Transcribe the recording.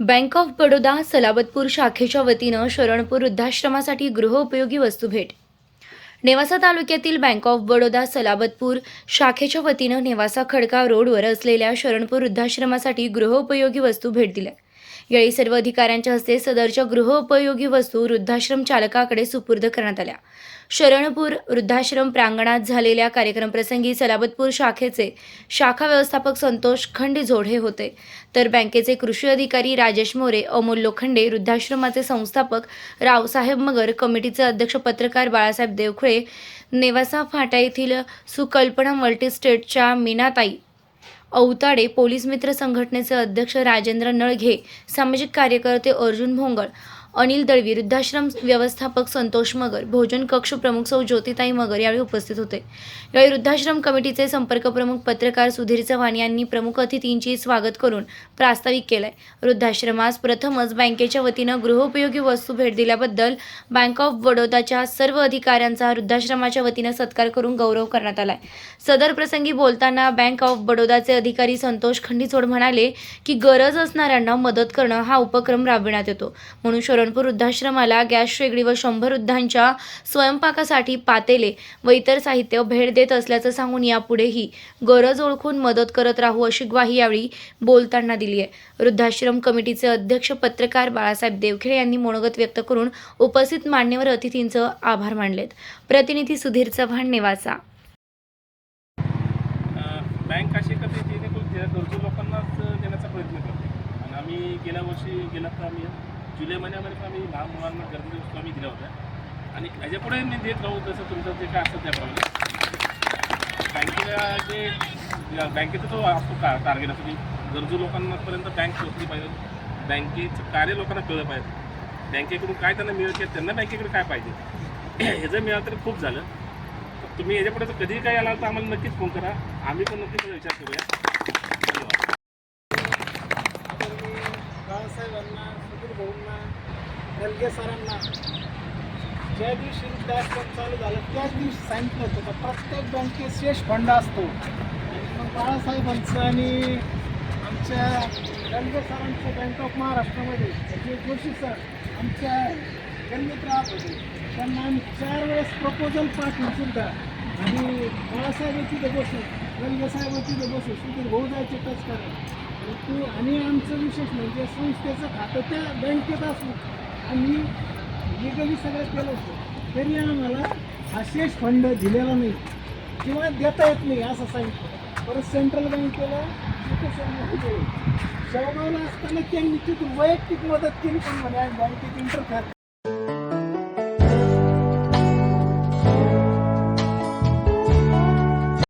Bank of Baroda Salabatpur शाखेच्या वतीनं शरणपूर वृद्धाश्रमासाठी गृहउपयोगी वस्तू भेट. नेवासा तालुक्यातील बँक ऑफ बडोदा सलाबतपूर शाखेच्या वतीनं नेवासा खडका रोडवर असलेल्या शरणपूर वृद्धाश्रमासाठी गृहउपयोगी वस्तू भेट दिल्या. यावेळी सर्व अधिकाऱ्यांच्या हस्ते सदरच्या गृहोपयोगी वस्तू वृद्धाश्रम चालकाकडे सुपूर्द करण्यात आल्या. शरणपूर वृद्धाश्रम प्रांगणात झालेल्या कार्यक्रमप्रसंगी सलाबतपूर शाखेचे शाखा व्यवस्थापक संतोष खंडेजोड हे होते. तर बँकेचे कृषी अधिकारी राजेश मोरे अमोल लोखंडे वृद्धाश्रमाचे संस्थापक रावसाहेब मगर कमिटीचे अध्यक्ष पत्रकार बाळासाहेब देवखळे नेवासा फाटा येथील सुकल्पना मल्टीस्टेटच्या मीनाताई औताडे पोलीस मित्र संघटनेचे अध्यक्ष राजेंद्र नळघे सामाजिक कार्यकर्ते अर्जुन भोंगळ अनिल दळवी वृद्धाश्रम व्यवस्थापक संतोष मगर भोजन कक्ष प्रमुख सौ ज्योतिताई मगर यावेळी उपस्थित होते. यावेळी वृद्धाश्रम कमिटीचे संपर्क प्रमुख पत्रकार सुधीर चव्हाण यांनी प्रमुख अतिथींची स्वागत करून प्रास्ताविक केलंय. वृद्धाश्रमास प्रथमच बँकेच्या वतीनं गृहोपयोगी वस्तू भेट दिल्याबद्दल बँक ऑफ बडोदाच्या सर्व अधिकाऱ्यांचा वृद्धाश्रमाच्या वतीनं सत्कार करून गौरव करण्यात आलाय. सदर प्रसंगी बोलताना बँक ऑफ बडोदाचे अधिकारी संतोष खंडीचोड म्हणाले की गरज असणाऱ्यांना मदत करणं हा उपक्रम राबविण्यात येतो. म्हणून शरणपूर वृद्धाश्रमाला गॅस शेगडी व शंभर वृद्धांच्या स्वयंपाकासाठी पातेले व इतर साहित्य भेट देत असल्याचं सांगून यापुढेही गरज ओळखून मदत करत राहू अशी ग्वाही यावेळी बोलताना दिली आहे. वृद्धाश्रम कमिटीचे अध्यक्ष पत्रकार बाळासाहेब देवखेडे यांनी मनोगत व्यक्त करून उपस्थित मान्यवर अतिथींचं आभार मानलेत. प्रतिनिधी सुधीर चव्हाण नेवासा. बँक अशी करते की गरजू लोकांनाच देण्याचा प्रयत्न करते. आणि आम्ही गेल्या वर्षी गेला तर आम्ही जुलै महिन्यामध्ये पण आम्ही लहान मुलांना गरजेच्या वस्तू आम्ही दिल्या होत्या. आणि याच्यापुढे मी देत राहू जसं तुमचं जे काय असतं त्याप्रमाणे बँकेला जे बँकेचं बँकेचा असतो का टार्गेट असतो की गरजू लोकांपर्यंत बँक पोहोचली पाहिजे. बँकेचं कार्य लोकांना कळलं पाहिजे. बँकेकडून काय त्यांना मिळत आहे त्यांना बँकेकडे काय पाहिजे. ह्याचं मिळालं तर खूप झालं. तर तुम्ही याच्यापुढे जर कधीही काय आला तर आम्हाला नक्कीच फोन करा. आम्ही पण नक्कीच विचार करूया. बाळासाहेबांना सुधीर भाऊंना रलगे सरांना ज्या दिवशी वृद्धाश्रम चालू झालं त्याच दिवशी सांगितलं होतं का प्रत्येक बँकेत शेष फंड असतो. मग बाळासाहेबांचं आणि आमच्या रलगे सरांचं बँक ऑफ महाराष्ट्रामध्ये जे जोशी सर आमच्या गल्लीत राहत होते त्यांना आम्ही चार वेळेस प्रपोजल पाठवून सुद्धा आणि बाळासाहेब तिथे बसू रलगे साहेब तिथे बसू सुधीर भाऊ जायचे टच करा आणि तू आणि आमचं विशेष म्हणजे संस्थेचं खातं त्या बँकेत असून आम्ही लिगली सगळं केलं होतं तरी आम्हाला असेच फंड दिलेला नाही. किंवा देता येत नाही असं सांगितलं परत सेंट्रल बँकेला शेवगावला असताना त्यांनी तिथून वैयक्तिक मदत केली पण म्हणे बँकेत इंटरफेअर